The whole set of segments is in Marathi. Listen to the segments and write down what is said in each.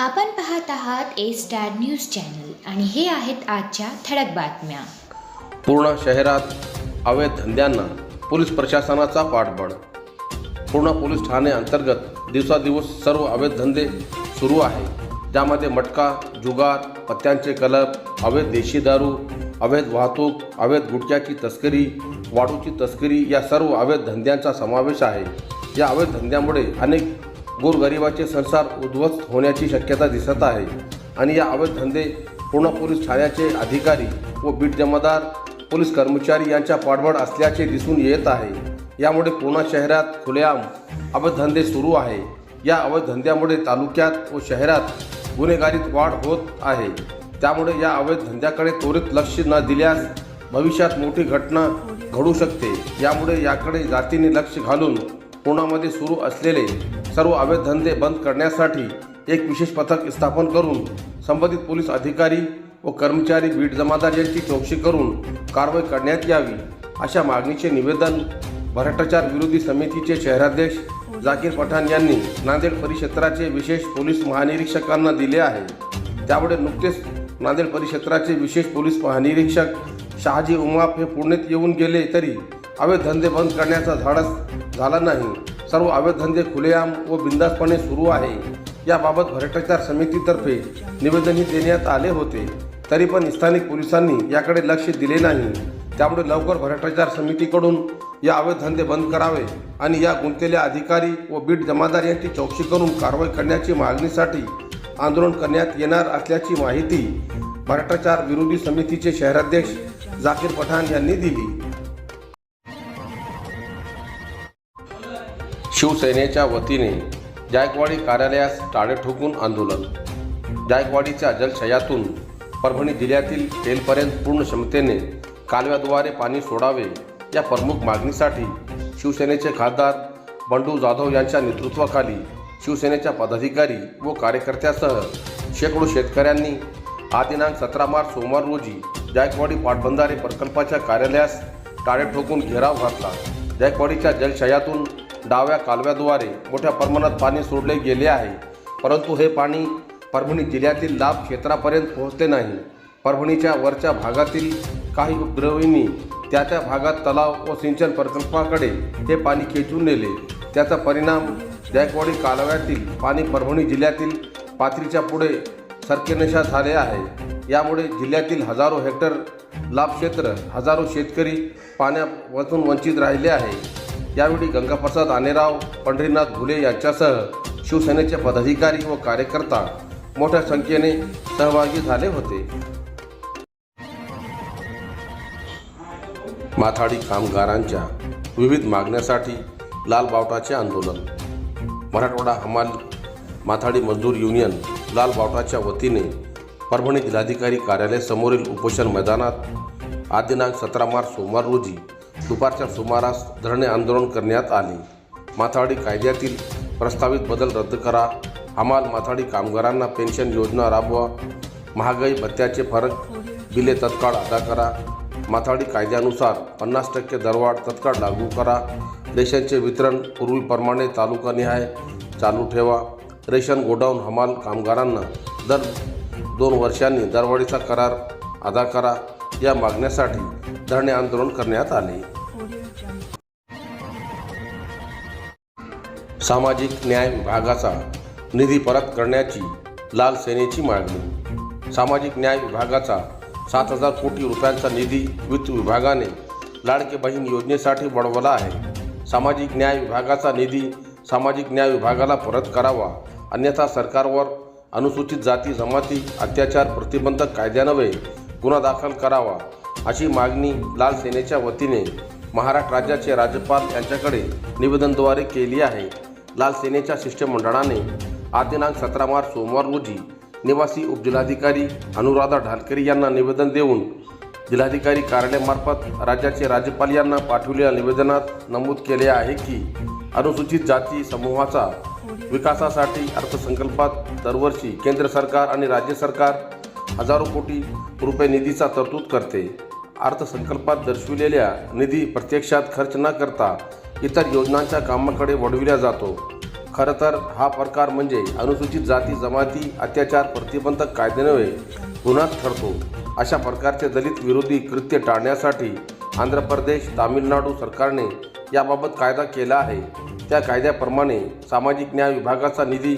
आपण पाहत आहात ए स्टार न्यूज चॅनल आणि हे आहेत आजच्या ठळक बातम्या. पूर्ण शहरात अवैध धंद्यांना पोलीस प्रशासनाचा पाठबळ. पूर्ण पोलीस ठाणे अंतर्गत दिवसादिवस सर्व अवैध धंदे सुरू आहे. त्यामध्ये मटका जुगार पत्त्यांचे कलब अवैध देशी दारू अवैध वाहतूक अवैध गुटख्याची तस्करी वाढूची तस्करी या सर्व अवैध धंद्यांचा समावेश आहे. या अवैध धंद्यामुळे अनेक गोरगरिबाचे संसार उद्ध्वस्त होण्याची शक्यता दिसत आहे. आणि या अवैध धंदे पूर्ण पोलीस ठाण्याचे अधिकारी व बीट जमादार पोलीस कर्मचारी यांच्या पाठबळ असल्याचे दिसून येत आहे. यामुळे पूर्ण शहरात खुलेआम अवैध धंदे सुरू आहे. या अवैध धंद्यामुळे तालुक्यात व शहरात गुन्हेगारीत वाढ होत आहे. त्यामुळे या अवैध धंद्याकडे त्वरित लक्ष न दिल्यास भविष्यात मोठी घटना घडू शकते. यामुळे याकडे जातीने लक्ष घालून पुण्यामध्ये सुरू असलेले सर्व अवैध धंदे बंद करण्यासाठी एक विशेष पथक स्थापन करून संबंधित पोलीस अधिकारी व कर्मचारी बीट जमादार यांची चौकशी करून कारवाई करण्यात यावी अशा मागणीचे निवेदन भ्रष्टाचार विरोधी समितीचे शहराध्यक्ष जाकीर पठाण यांनी नांदेड परिक्षेत्राचे विशेष पोलीस महानिरीक्षकांना दिले आहे. त्यामुळे नुकतेच नांदेड परिक्षेत्राचे विशेष पोलीस महानिरीक्षक शहाजी उमाप हे पुण्यात येऊन गेले तरी अवैध धंदे बंद करण्याचा धाडस झाला नाही. सर्व अवैध धंदे खुलेआम व बिंदासपणे सुरू आहे. याबाबत भ्रष्टाचार समितीतर्फे निवेदनही देण्यात आले होते. तरी पण स्थानिक पोलिसांनी याकडे लक्ष दिले नाही. त्यामुळे लवकर भ्रष्टाचार समितीकडून या अवैध धंदे बंद करावे आणि या गुंतलेल्या अधिकारी व बीट जमादार यांची चौकशी करून कारवाई करण्याची मागणीसाठी आंदोलन करण्यात येणार असल्याची माहिती भ्रष्टाचार विरोधी समितीचे शहराध्यक्ष झाकीर पठाण यांनी दिली. शिवसेनेच्या वतीने जायकवाडी कार्यालयास टाळे ठोकून आंदोलन. जायकवाडीच्या जलशयातून परभणी जिल्ह्यातील तेलपर्यंत पूर्ण क्षमतेने कालव्याद्वारे पाणी सोडावे या प्रमुख मागणीसाठी शिवसेनेचे खासदार बंडू जाधव यांच्या नेतृत्वाखाली शिवसेनेच्या पदाधिकारी व कार्यकर्त्यासह शेकडो शेतकऱ्यांनी हा दिनांक सतरा मार्च सोमवार रोजी जायकवाडी पाटबंधारे प्रकल्पाच्या कार्यालयास टाळे ठोकून घेराव घातला. जायकवाडीच्या जलशयातून डाव्या कालव्याद्वारे मोठ्या प्रमाणात पाणी सोडले गेले आहे. परंतु हे पाणी परभणी जिल्ह्यातील लाभ क्षेत्रापर्यंत पोहोचले नाही. परभणीच्या वरच्या भागातील काही उपद्रवींनी त्या त्या भागात तलाव व सिंचन प्रकल्पाकडे हे पाणी खेचून नेले. त्याचा परिणाम जायकवाडी कालव्यातील पाणी परभणी जिल्ह्यातील पाथरीच्या पुढे सरकेनशा झाले आहे. यामुळे जिल्ह्यातील हजारो हेक्टर लाभक्षेत्र हजारो शेतकरी पाण्यापासून वंचित राहिले आहे. यावेळी गंगाप्रसाद आनेराव पंढरीनाथ घुले यांच्यासह शिवसेनेचे पदाधिकारी व कार्यकर्ता मोठ्या संख्येने सहभागी झाले होते. माथाडी कामगारांच्या विविध मागण्यासाठी लाल बावटाचे आंदोलन. मराठवाडा हमाल माथाडी मजदूर युनियन लाल बावटाच्या वतीने परभणी जिल्हाधिकारी कार्यालय समोरील उपोषण मैदानात आदिनांक सतरा मार्च सोमवार रोजी दुपारच्या सुमारास धरणे आंदोलन करण्यात आले. माथाडी कायद्यातील प्रस्तावित बदल रद्द करा. हमाल माथाडी कामगारांना पेन्शन योजना राबवा. महागाई भत्त्याचे फरक बिले तत्काळ अदा करा. माथाडी कायद्यानुसार पन्नास टक्के दरवाढ तत्काळ लागू करा. रेशनचे वितरण पूर्वीप्रमाणे तालुकानिहाय चालू ठेवा. रेशन गोडाऊन हमाल कामगारांना दर दोन वर्षांनी दरवाढीचा करार अदा करा. या मागण्यासाठी धरणे आंदोलन करण्यात आले. सामाजिक न्याय विभागाचा निधी परत करण्याची लाल सेनेची मागणी. सामाजिक न्याय विभागाचा सात हजार कोटी रुपयांचा निधी वित्त विभागाने लाडके बहीण योजनेसाठी वळवला आहे. सामाजिक न्याय विभागाचा निधी सामाजिक न्याय विभागाला परत करावा अन्यथा सरकारवर अनुसूचित जाती जमाती अत्याचार प्रतिबंधक कायद्यानवे गुन्हा दाखल करावा अशी मागणी लाल सेनेच्या वतीने महाराष्ट्र राज्याचे राज्यपाल यांच्याकडे निवेदनद्वारे केली आहे. लाल सेनेच्या शिष्टमंडळाने आज दिनांक सतरा मार्च सोमवार रोजी निवासी उपजिल्हाधिकारी अनुराधा ढालकरी यांना निवेदन देऊन जिल्हाधिकारी कार्यालयामार्फत राज्याचे राज्यपाल यांना पाठवलेल्या निवेदनात नमूद केले आहे की अनुसूचित जाती समूहाचा विकासासाठी अर्थसंकल्पात दरवर्षी केंद्र सरकार आणि राज्य सरकार हजारो कोटी रुपये निधीचा तरतूद करते. अर्थसंकल्पात दर्शविलेल्या निधी प्रत्यक्षात खर्च न करता इतर योजनांच्या कामाकडे वळविला जातो. खरं तर हा प्रकार म्हणजे अनुसूचित जाती जमाती अत्याचार प्रतिबंधक कायद्यान्वये गुन्हाच ठरतो. अशा प्रकारचे दलित विरोधी कृत्य टाळण्यासाठी आंध्र प्रदेश तामिळनाडू सरकारने याबाबत कायदा केला आहे. त्या कायद्याप्रमाणे सामाजिक न्याय विभागाचा निधी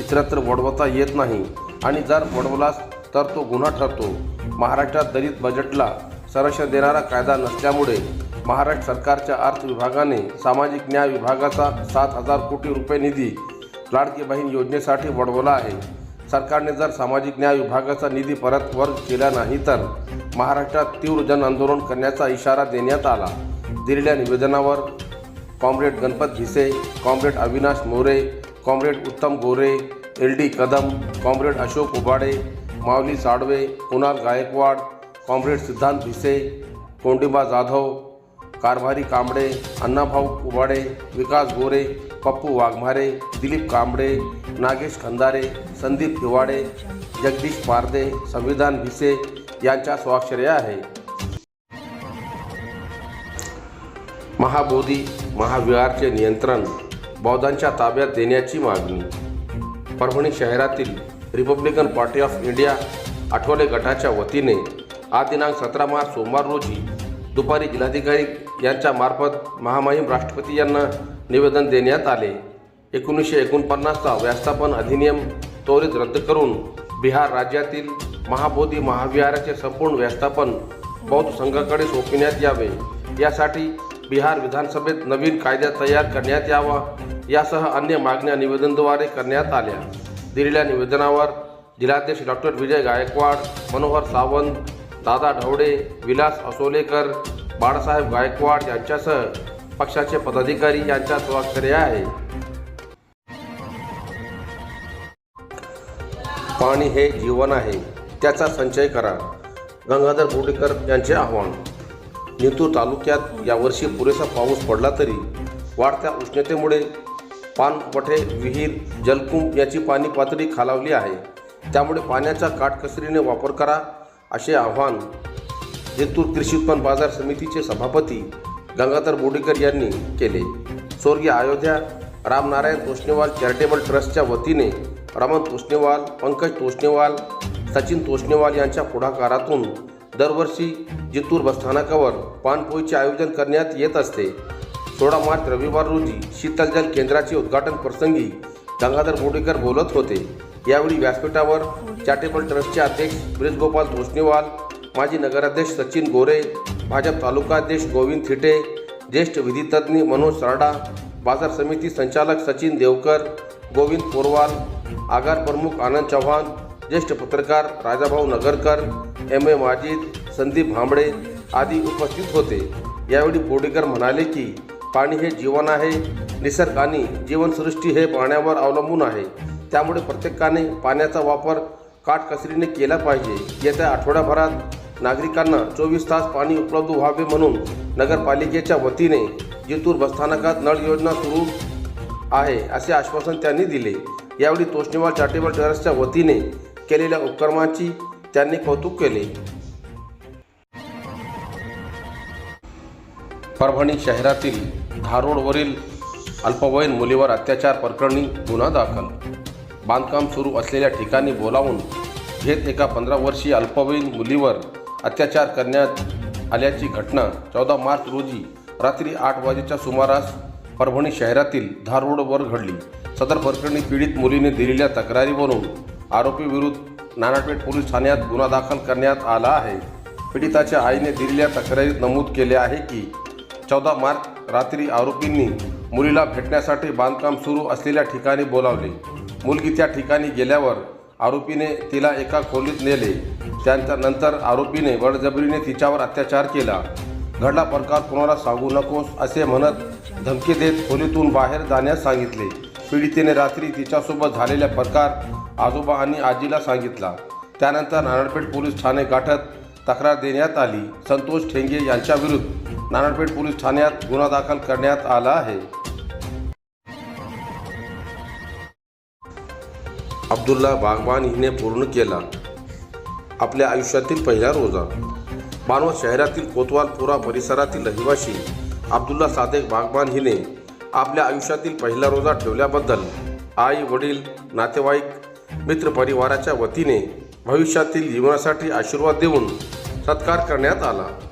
इतरत्र वळवता येत नाही आणि जर वळवलाच तर तो गुन्हा ठरतो. महाराष्ट्रात दलित बजेटला संरक्षण देणारा कायदा नसल्यामुळे महाराष्ट्र सरकारच्या अर्थ विभागाने सामाजिक न्याय विभागाचा सात हजार कोटी रुपये निधी लाडकी बहीण योजनेसाठी वळवला आहे. सरकारने जर सामाजिक न्याय विभागाचा निधी परत वर्ग केला नाही तर महाराष्ट्रात तीव्र जनआंदोलन करण्याचा इशारा देण्यात आला. दिलेल्या निवेदनावर comrade Ganpat Bhise comrade Avinash More comrade Uttam Gore L D Kadam comrade Ashok Ubade Mauli Sadve Kunal Gaikwad comrade Siddhant Bhise Kondiba Jadhav कारभारी Kamble Annabhau Ubade विकास गोरे पप्पू वाघमारे दिलीप कांबळे नागेश खंदारे संदीप हिवाडे जगदीश पारदे संविधान भिसे यांच्या स्वाक्षर्य आहे. महाबोधी महाविहारचे नियंत्रण बौद्धांच्या ताब्यात देण्याची मागणी. परभणी शहरातील Republican Party of India Athawale गटाच्या वतीने आज दिनांक सतरा मार्च सोमवार रोजी दुपारी जिल्हाधिकारी यांच्या मार्फत महामहिम राष्ट्रपती यांना निवेदन देण्यात आले. एकोणीसशे एकोणपन्नासचा व्यवस्थापन अधिनियम त्वरित रद्द करून बिहार राज्यातील महाबोधी महाविहाराचे संपूर्ण व्यवस्थापन बौद्ध संघाकडे सोपविण्यात यावे. यासाठी बिहार विधानसभेत नवीन कायदा तयार करण्यात यावा. यासह अन्य मागण्या निवेदनद्वारे करण्यात आल्या. दिलेल्या निवेदनावर जिल्हाध्यक्ष डॉक्टर विजय गायकवाड मनोहर सावंत दादा ढवडे विलास असोलेकर बाळासाहेब गायकवाड यांच्यासह पक्षाचे पदाधिकारी यांच्या स्वाक्षरी आहे. पाणी हे जीवन आहे त्याचा संचय करा गंगाधर बोडेकर यांचे आव्हान. नितूर तालुक्यात यावर्षी पुरेसा पाऊस पडला तरी वाढत्या उष्णतेमुळे पानवठे विहीर जलकुंभ याची पाणी पातळी खालावली आहे. त्यामुळे पाण्याचा काटकसरीने वापर करा असे आव्हान जेतूर कृषी उत्पन्न बाजार समितीचे सभापती गंगाधर बोडेकर यांनी केले. स्वर्गीय अयोध्या रामनारायण तोष्णेवाल चॅरिटेबल ट्रस्टच्या वतीने रमण तोष्णेवाल पंकज तोष्णेवाल सचिन तोष्णेवाल यांच्या पुढाकारातून दरवर्षी जितूर बसस्थानकावर पानपोईचे आयोजन करण्यात येत असते. सोळा मार्च रविवार रोजी शीतलजल केंद्राचे उद्घाटन प्रसंगी गंगाधर बोडेकर बोलत होते. यावेळी व्यासपीठावर चॅरिटेबल ट्रस्टचे अध्यक्ष ब्रिजगोपाल भोसनेवाल माजी नगराध्यक्ष सचिन गोरे भाजप तालुकाध्यक्ष गोविंद थिटे ज्येष्ठ विधितज्ञ मनोज सरडा बाजार समिती संचालक सचिन देवकर गोविंद पोरवाल आगार प्रमुख आनंद चव्हाण ज्येष्ठ पत्रकार राजाभाऊ नगरकर एम ए माजिद संदीप भांबळे आदी उपस्थित होते. यावेळी बोडेकर म्हणाले की पाणी हे जीवन आहे. निसर्ग आणि जीवनसृष्टी हे पाण्यावर अवलंबून आहे. त्यामुळे प्रत्येकाने पाण्याचा वापर काटकसरीने केला पाहिजे. येत्या आठवड्याभरात नागरिकांना चोवीस तास पाणी उपलब्ध व्हावे म्हणून नगरपालिकेच्या वतीने जितूर बसस्थानकात नळ योजना सुरू आहे असे आश्वासन त्यांनी दिले. यावेळी तोष्णीवाल चॅरिटेबल ट्रस्टच्या वतीने केलेल्या उपक्रमाची त्यांनी कौतुक केले. परभणी शहरातील धारोडवरील अल्पवयीन मुलीवर अत्याचार प्रकरणी गुन्हा दाखल. बांधकाम सुरू असलेल्या ठिकाणी बोलावून घेत एका पंधरा वर्षीय अल्पवयीन मुलीवर अत्याचार करण्यात आल्याची घटना चौदा मार्च रोजी रात्री आठ वाजेच्या सुमारास परभणी शहरातील धारोडवर घडली. सदर प्रकरणी पीडित मुलीने दिलेल्या तक्रारीवरून आरोपीविरुद्ध नानापेठ पोलीस ठाण्यात गुन्हा दाखल करण्यात आला आहे. पीडिताच्या आईने दिलेल्या तक्रारीत नमूद केले आहे की चौदा मार्च रात्री आरोपींनी मुलीला भेटण्यासाठी बांधकाम सुरू असलेल्या ठिकाणी बोलावले. मुलगी त्या ठिकाणी गेल्यावर आरोपीने तिला एका खोलीत नेले. त्यानंतर आरोपीने बळजबरीने तिच्यावर अत्याचार केला. घडला प्रकार कोणाला सांगू नकोस असे म्हणत धमकी देत खोलीतून बाहेर जाण्यास सांगितले. पीडितेने रात्री तिच्यासोबत झालेला प्रकार आजोबा आणि आजीला सांगितला. त्यानंतर नारायणपेठ पोलीस ठाणे गाठत तक्रार देण्यात आली. संतोष ठेंगे यांच्याविरुद्ध नारायणपेठ पोलीस ठाण्यात गुन्हा दाखल करण्यात आला आहे. अब्दुल्ला बागबान हिने पूर्ण केला. आपल्या आयुष्यातील पहिला रोजा. मानवत शहरातील कोतवालपुरा परिसरातील रहिवासी अब्दुल्ला सादेक बागबान हिने आपल्या आयुष्यातील पहिला रोजा ठेवल्याबद्दल आई वडील नातेवाईक मित्रपरिवाराच्या वतीने भविष्यातील जीवनासाठी आशीर्वाद देऊन सत्कार करण्यात आला.